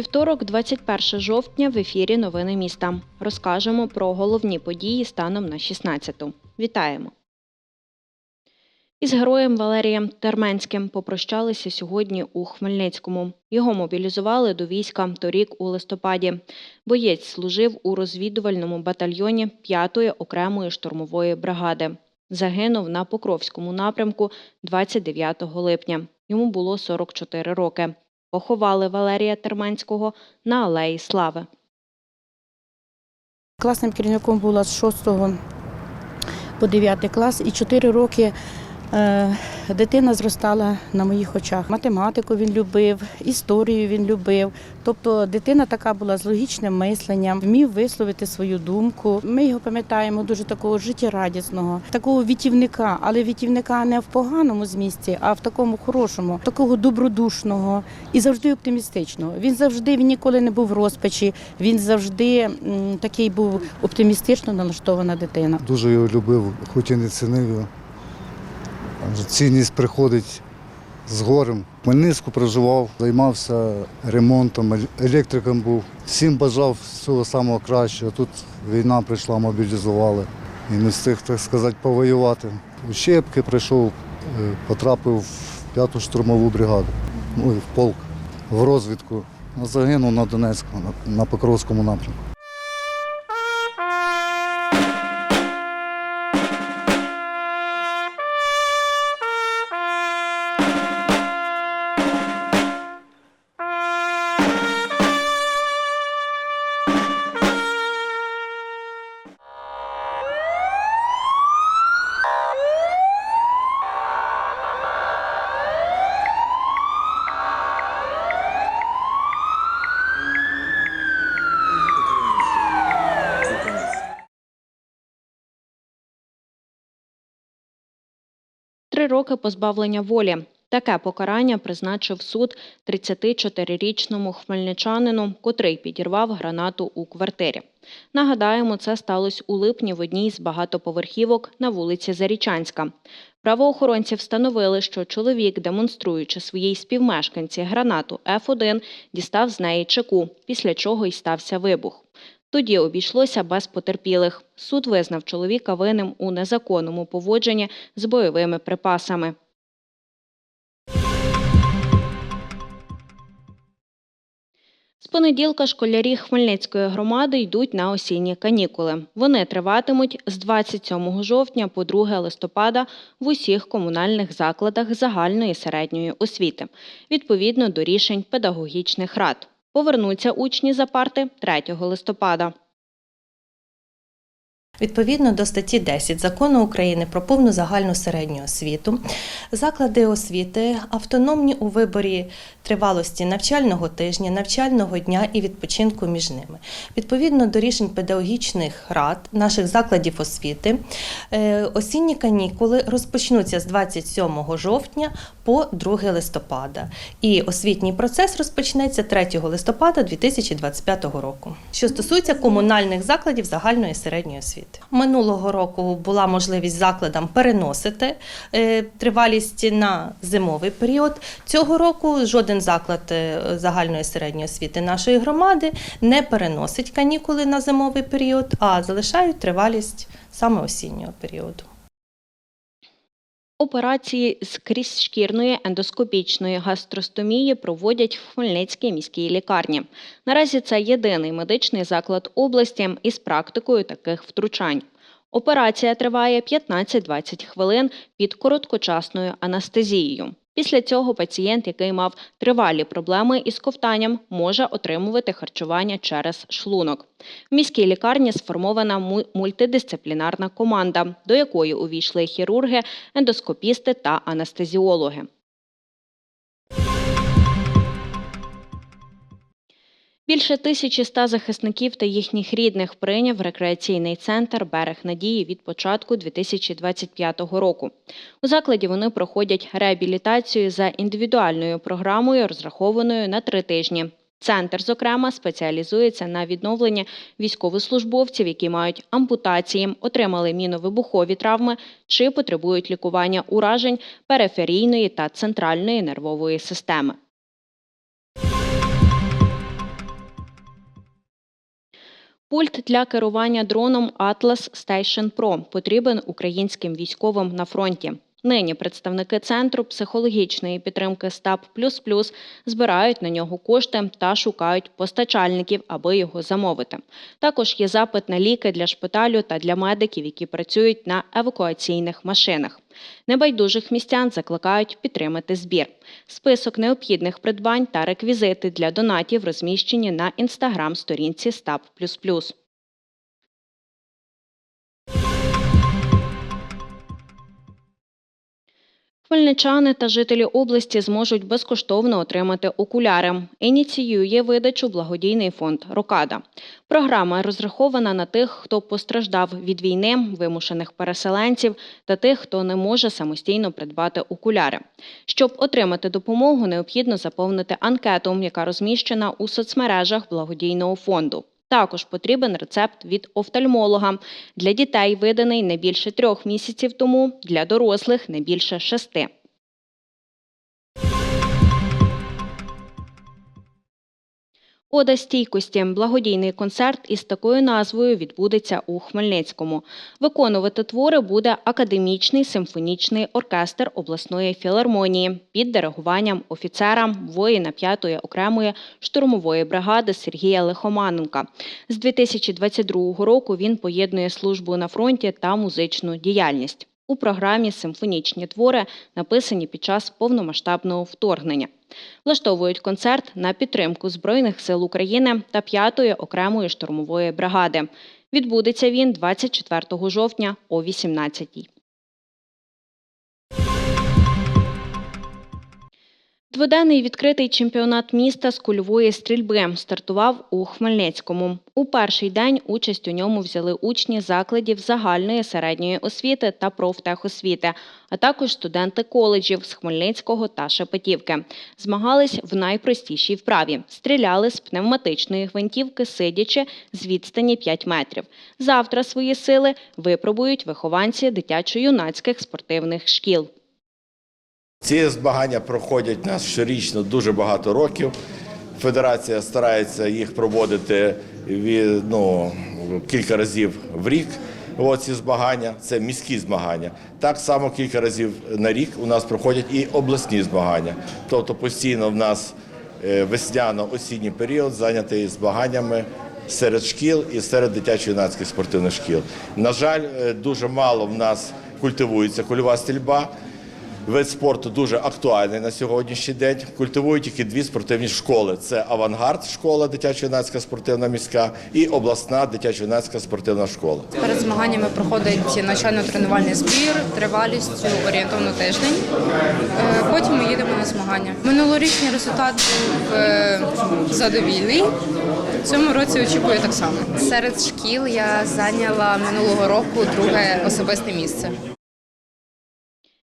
Вівторок, 21 жовтня, в ефірі Новини міста. Розкажемо про головні події станом на 16-ту. Вітаємо! Із героєм Валерієм Терменським попрощалися сьогодні у Хмельницькому. Його мобілізували до війська торік у листопаді. Боєць служив у розвідувальному батальйоні 5-ї окремої штурмової бригади. Загинув на Покровському напрямку 29 липня. Йому було 44 роки. Поховали Валерія Терменського на Алеї Слави. Класним керівником була з 6 по 9 клас і 4 роки дитина зростала на моїх очах. Математику він любив, історію він любив. Тобто дитина така була з логічним мисленням, вмів висловити свою думку. Ми його пам'ятаємо дуже такого життєрадісного, такого вітівника, але вітівника не в поганому змісті, а в такому хорошому, такого добродушного і завжди оптимістичного. Він завжди він ніколи не був в розпачі. Він завжди такий був оптимістично налаштована дитина. Дуже його любив, хоч і не цінив його. Цінність приходить з горем. В Хмельницьку проживав, займався ремонтом, електриком був. Всім бажав всього самого кращого. Тут війна прийшла, мобілізували. І не встиг, так сказати, повоювати. У Щепки прийшов, е, потрапив в п'яту штурмову бригаду, ну в полк, в розвідку. Загинув на Донецькому, на- на Покровському напрямку. Роки позбавлення волі. Таке покарання призначив суд 34-річному хмельничанину, котрий підірвав гранату у квартирі. Нагадаємо, це сталося у липні в одній з багатоповерхівок на вулиці Зарічанська. Правоохоронці встановили, що чоловік, демонструючи своїй співмешканці гранату F1, дістав з неї чеку, після чого й стався вибух. Тоді обійшлося без потерпілих. Суд визнав чоловіка винним у незаконному поводженні з бойовими припасами. З понеділка школярі Хмельницької громади йдуть на осінні канікули. Вони триватимуть з 27 жовтня по 2 листопада в усіх комунальних закладах загальної середньої освіти, відповідно до рішень педагогічних рад. Повернуться учні за парти 3 листопада. Відповідно до статті 10 закону України про повну загальну середню освіту, заклади освіти автономні у виборі тривалості навчального тижня, навчального дня і відпочинку між ними. Відповідно до рішень педагогічних рад наших закладів освіти, е, осінні канікули розпочнуться з 27 жовтня по 2 листопада. І освітній процес розпочнеться 3 листопада 2025 року. Що стосується комунальних закладів загальної середньої освіти. Минулого року була можливість закладам переносити е, тривалість на зимовий період. Цього року жоден заклад е, загальної середньої освіти нашої громади не переносить канікули на зимовий період, а залишають тривалість саме осіннього періоду. Операції з крізьшкірної ендоскопічної гастростомії проводять в Хмельницькій міській лікарні. Наразі це єдиний медичний заклад області із практикою таких втручань. Операція триває 15-20 хвилин під короткочасною анестезією. Після цього пацієнт, який мав тривалі проблеми із ковтанням, може отримувати харчування через шлунок. В міській лікарні сформована мультидисциплінарна команда, до якої увійшли хірурги, ендоскопісти та анестезіологи. Більше 1100 захисників та їхніх рідних прийняв рекреаційний центр Берег Надії від початку 2025 року. У закладі вони проходять реабілітацію за індивідуальною програмою, розрахованою на три тижні. Центр, зокрема, спеціалізується на відновленні військовослужбовців, які мають ампутації, отримали міновибухові травми чи потребують лікування уражень периферійної та центральної нервової системи. Пульт для керування дроном Atlas Station Pro потрібен українським військовим на фронті. Нині представники центру психологічної підтримки СТАП збирають на нього кошти та шукають постачальників, аби його замовити. Також є запит на ліки для шпиталю та для медиків, які працюють на евакуаційних машинах. Небайдужих містян закликають підтримати збір. Список необхідних придбань та реквізити для донатів розміщені на інстаграм-сторінці СТАП Хмельничани та жителі області зможуть безкоштовно отримати окуляри. Ініціює видачу благодійний фонд Рокада. Програма розрахована на тих, хто постраждав від війни, вимушених переселенців та тих, хто не може самостійно придбати окуляри. Щоб отримати допомогу, необхідно заповнити анкету, яка розміщена у соцмережах благодійного фонду. Також потрібен рецепт від офтальмолога. Для дітей виданий не більше трьох місяців тому, для дорослих не більше шести. Ода стійкості благодійний концерт із такою назвою відбудеться у Хмельницькому. Виконувати твори буде академічний симфонічний оркестр обласної філармонії під диригуванням офіцера воїна 5-ї окремої штурмової бригади Сергія Лихоманенка. З 2022 року він поєднує службу на фронті та музичну діяльність. У програмі симфонічні твори написані під час повномасштабного вторгнення. Влаштовують концерт на підтримку Збройних сил України та 5-ї окремої штурмової бригади. Відбудеться він 24 жовтня о 18-й. Дводенний відкритий чемпіонат міста з кульової стрільби стартував у Хмельницькому. У перший день участь у ньому взяли учні закладів загальної середньої освіти та профтехосвіти, а також студенти коледжів з Хмельницького та Шепетівки. Змагались в найпростішій вправі. Стріляли з пневматичної гвинтівки, сидячи з відстані 5 метрів. Завтра свої сили випробують вихованці дитячо-юнацьких спортивних шкіл. Ці змагання проходять нас щорічно дуже багато років. Федерація старається їх проводити ну, кілька разів в рік. От ці змагання це міські змагання. Так само кілька разів на рік у нас проходять і обласні змагання. Тобто постійно в нас е, весняно-осінній період зайнятий змаганнями серед шкіл і серед дитячо-юнацьких спортивних шкіл. На жаль, е, дуже мало в нас культивується кульова стрільба. Вид спорту дуже актуальний на сьогоднішній день. Культивують тільки дві спортивні школи: це авангард, школа дитячо-юнацька спортивна міська і обласна дитячо-юнацька спортивна школа. Перед змаганнями проходить навчально-тренувальний збір тривалістю орієнтовно тиждень. Е, Потім ми їдемо на змагання. Минулорічний результат був е, задовільний. В цьому році очікую так само. Серед шкіл я зайняла минулого року друге особисте місце.